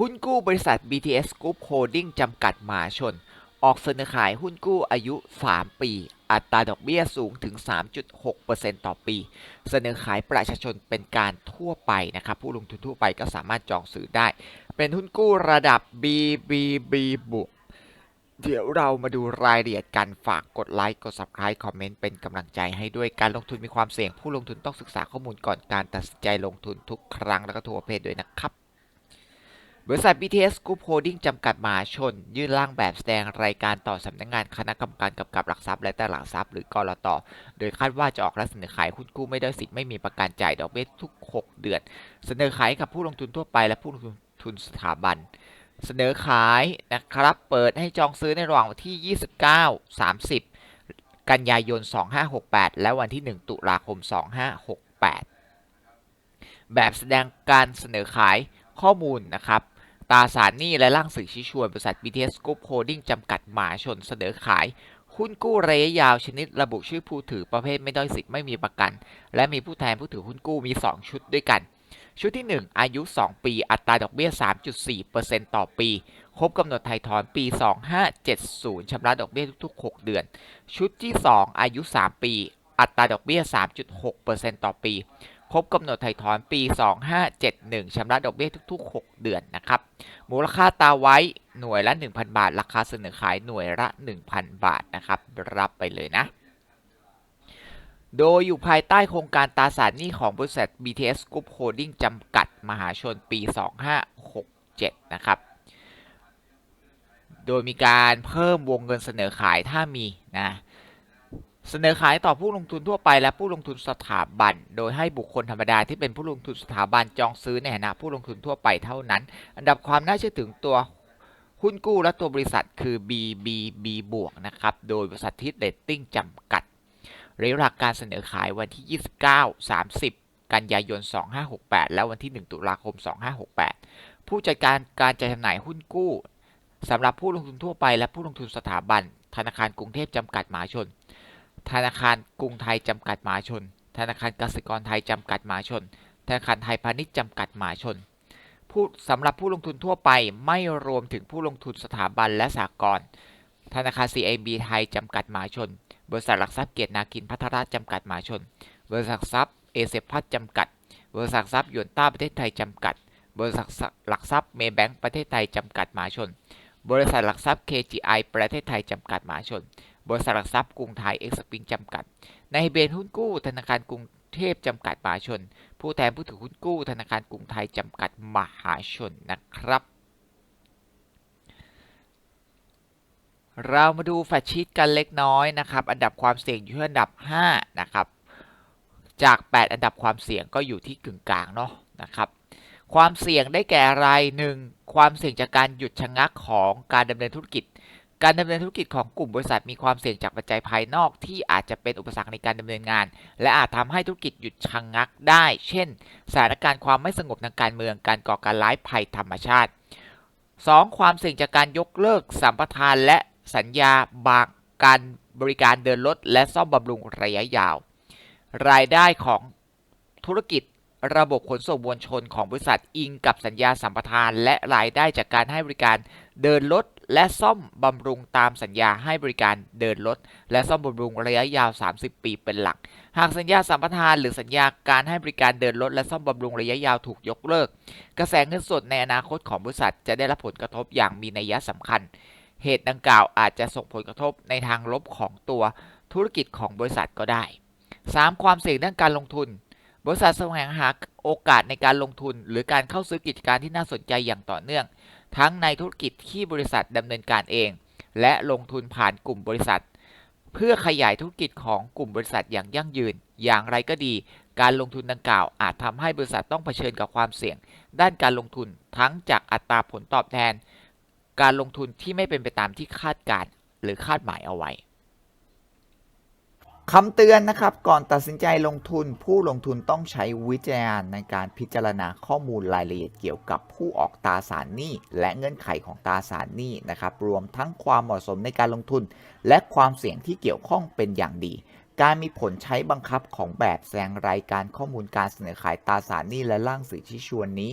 หุ้นกู้บริษัท BTS Group Holding จำกัดมหาชน ออกเสนอขายหุ้นกู้อายุ 3 ปี อัตราดอกเบี้ยสูงถึง 3.6%ต่อปี เสนอขายประชาชนเป็นการทั่วไปนะครับ ผู้ลงทุนทั่วไปก็สามารถจองซื้อได้ เป็นหุ้นกู้ระดับ BBB บวกเดี๋ยวเรามาดูรายละเอียดกันฝากกดไลค์ กด Subscribe คอมเมนต์เป็นกำลังใจให้ด้วยการลงทุนมีความเสี่ยง ผู้ลงทุนต้องศึกษาข้อมูลก่อนการตัดสินใจลงทุนทุกครั้งแล้วก็ทัวประเภทด้วยนะครับ บริษัท BTS Group Holding จำกัดมหาชน ยื่นร่างแบบแสดงรายการต่อสำนักงงานคณะกรรมการกำกับหลักทรัพย์และตลาดทรัพย์หรือกรตโดยคาดว่าจะออกและเสนอขายหุ้นกู้ไม่ได้สิทธิ์ไม่มีประกันจ่ายดอกเบี้ยทุก 6 เดือน เสนอขายกับผู้ลงทุนทั่วไปและผู้ลงทุนสถาบัน เสนอขายนะครับเปิดให้จองซื้อในระหว่างวันที่ 29 30 กันยายน 2568 และวันที่ 1 ตุลาคม 2568 แบบแสดงการเสนอขายข้อมูลนะครับ ตราสารหนี้และร่างสื่อชี้ชวนบริษัท BTS Group Holding จำกัดมหาชนเสนอขายหุ้นกู้ระยะยาวชนิดระบุชื่อผู้ถือประเภทไม่ด้อยสิทธิ์ไม่มีประกัน และมีผู้แทนผู้ถือหุ้นกู้มี 2 ชุดด้วยกัน ชุดที่ 1 อายุ 2 ปี อัตราดอกเบี้ย 3.4%ต่อปี ครบกำหนดไถ่ถอนปี 2570ชำระดอกเบี้ยทุก ๆ 6 เดือน ชุดที่ 2 อายุ 3 ปี อัตราดอกเบี้ย 3.6%ต่อปี ครบกำหนดไถ่ถอนปี 2571ชำระดอกเบี้ยทุก ๆ 6 เดือนนะครับ มูลค่าตาไว้หน่วยละ 1,000 บาท ราคาเสนอขายหน่วยละ 1,000 บาทนะครับ รับไปเลยนะ โดยอยู่ภายใต้โครงการตราสารหนี้ของบริษัท BTS Group Holding จำกัดมหาชนปี 2567 นะครับ โดยมีการเพิ่มวงเงินเสนอขายถ้ามีนะ เสนอขายต่อผู้ลงทุนทั่วไปและผู้ลงทุนสถาบัน โดยให้บุคคลธรรมดาที่เป็นผู้ลงทุนสถาบันจองซื้อในฐานะผู้ลงทุนทั่วไปเท่านั้น อันดับความน่าเชื่อถือตัวหุ้นกู้และตัวบริษัทคือ BBB บวกนะครับ โดยบริษัททิศเรตติ้งจำกัดระยะเวลาการเสนอขายวันที่ 29 30 กันยายน 2568 และวันที่ 1 ตุลาคม 2568 ผู้จัดการการจัดจำหน่ายหุ้นกู้สำหรับผู้ลงทุนทั่วไปและผู้ลงทุนสถาบัน ธนาคารกรุงเทพจำกัดมหาชน ธนาคารกรุงไทยจำกัดมหาชน ธนาคารกสิกรไทยจำกัดมหาชน ธนาคารไทยพาณิชย์จำกัดมหาชนผู้สำหรับผู้ลงทุนทั่วไปไม่รวมถึงผู้ลงทุนสถาบันและสหกรณ์ธนาคาร CIB ไทยจำกัดมหาชน บริษัทหลักทรัพย์เกียรตินาคินพัทรจำกัดมหาชน บริษัทหลักทรัพย์เอเซพัทจำกัด บริษัทหลักทรัพย์ยวนต้าประเทศไทยจำกัด บริษัทหลักทรัพย์เมย์แบงก์ประเทศไทยจำกัดมหาชน บริษัทหลักทรัพย์ KGI ประเทศไทยจำกัดมหาชน บริษัทหลักทรัพย์กรุงไทยเอ็กซ์ปิงจำกัด ในเบนหุ้นกู้ ธนาคารกรุงเทพจำกัดมหาชน ผู้แทนผู้ถือหุ้นกู้ ธนาคารกรุงไทยจำกัดมหาชนนะครับ เรามาดูแฟชชีตกันเล็กน้อยนะครับ อันดับความเสี่ยงอยู่ที่อันดับ 5 นะครับ จาก 8 อันดับความเสี่ยงก็อยู่ที่กึ่งกลางเนาะนะครับความเสี่ยงได้แก่อะไร 1. ความเสี่ยงจากการหยุดชะงักของการดำเนินธุรกิจ การดำเนินธุรกิจของกลุ่มบริษัทมีความเสี่ยงจากปัจจัยภายนอกที่อาจจะเป็นอุปสรรคในการดำเนินงาน และอาจทำให้ธุรกิจหยุดชะงักได้ เช่น สถานการณ์ความไม่สงบทางการเมือง การก่อการร้ายภัยธรรมชาติ 2. ความเสี่ยงจากการยกเลิกสัมปทานและสัญญาบางการบริการเดินรถและซ่อมบำรุงระยะยาว รายได้ของธุรกิจระบบขนส่งมวลชนของบริษัทอิงกับสัญญาสัมปทาน และรายได้จากการให้บริการเดินรถ และซ่อมบำรุงตามสัญญาให้บริการเดินรถ และซ่อมบำรุงระยะยาว 30 ปีเป็นหลัก หากสัญญาสัมปทานหรือสัญญาการให้บริการเดินรถ และซ่อมบำรุงระยะยาวถูกยกเลิก กระแสเงินสดในอนาคตของบริษัทจะได้รับผลกระทบอย่างมีนัยสำคัญ เหตุดังกล่าวอาจจะส่งผลกระทบในทางลบของตัวธุรกิจของบริษัทก็ได้ 3. ความเสี่ยงด้านการลงทุน บริษัทแสวงหาโอกาสในการลงทุน หรือการเข้าซื้อกิจการที่น่าสนใจอย่างต่อเนื่อง ทั้งในธุรกิจที่บริษัทดำเนินการเอง และลงทุนผ่านกลุ่มบริษัท เพื่อขยายธุรกิจของกลุ่มบริษัทอย่างยั่งยืน อย่างไรก็ดี การลงทุนดังกล่าว อาจทำให้บริษัทต้องเผชิญกับความเสี่ยง ด้านการลงทุนทั้งจากอัตราผลตอบแทน การลงทุนที่ไม่เป็นไปตามที่คาดการหรือคาดหมายเอาไว้ คำเตือนนะครับ ก่อนตัดสินใจลงทุนผู้ลงทุนต้องใช้วิจารณญาณในการพิจารณาข้อมูลรายละเอียดเกี่ยวกับผู้ออกตราสารหนี้และเงื่อนไขของตราสารหนี้นะครับ รวมทั้งความเหมาะสมในการลงทุน และความเสี่ยงที่เกี่ยวข้องเป็นอย่างดี การมีผลใช้บังคับของแบบแสดงรายการข้อมูลการเสนอขายตราสารหนี้และร่างสื่อชี้ชวนนี้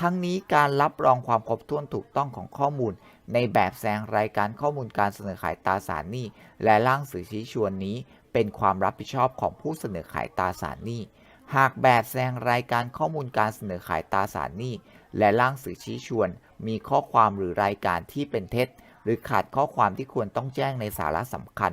ทั้งนี้การรับรองความครบถ้วนถูกต้องของข้อมูล ในแบบแสดงรายการข้อมูลการเสนอขายตราสารหนี้ และร่างสื่อชี้ชวนนี้ เป็นความรับผิดชอบของผู้เสนอขายตราสารหนี้ หากแบบแสดงรายการข้อมูลการเสนอขายตราสารหนี้ และร่างสื่อชี้ชวน มีข้อความหรือรายการที่เป็นเท็จ หรือขาดข้อความที่ควรต้องแจ้งในสาระสำคัญ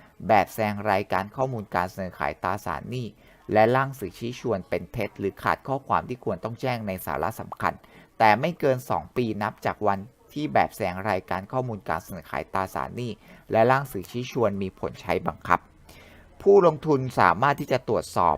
แบบแสดงรายการข้อมูลการเสนอขายตราสารหนี้ และร่างสื่อชี้ชวนเป็นเท็จ หรือขาดข้อความที่ควรต้องแจ้งในสาระสำคัญ แต่ไม่เกิน 2 ปีนับจากวันที่แบบแสดงรายการข้อมูลการเสนอขายตราสารหนี้ และร่างสื่อชี้ชวนมีผลใช้บังคับ ผู้ลงทุนสามารถที่จะตรวจสอบ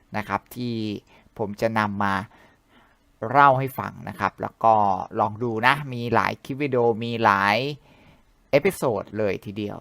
นะครับ ที่ผมจะนำมาเล่าให้ฟังนะครับ แล้วก็ลองดูนะ มีหลายคลิปวิดีโอมีหลายเอพิโซดเลยทีเดียว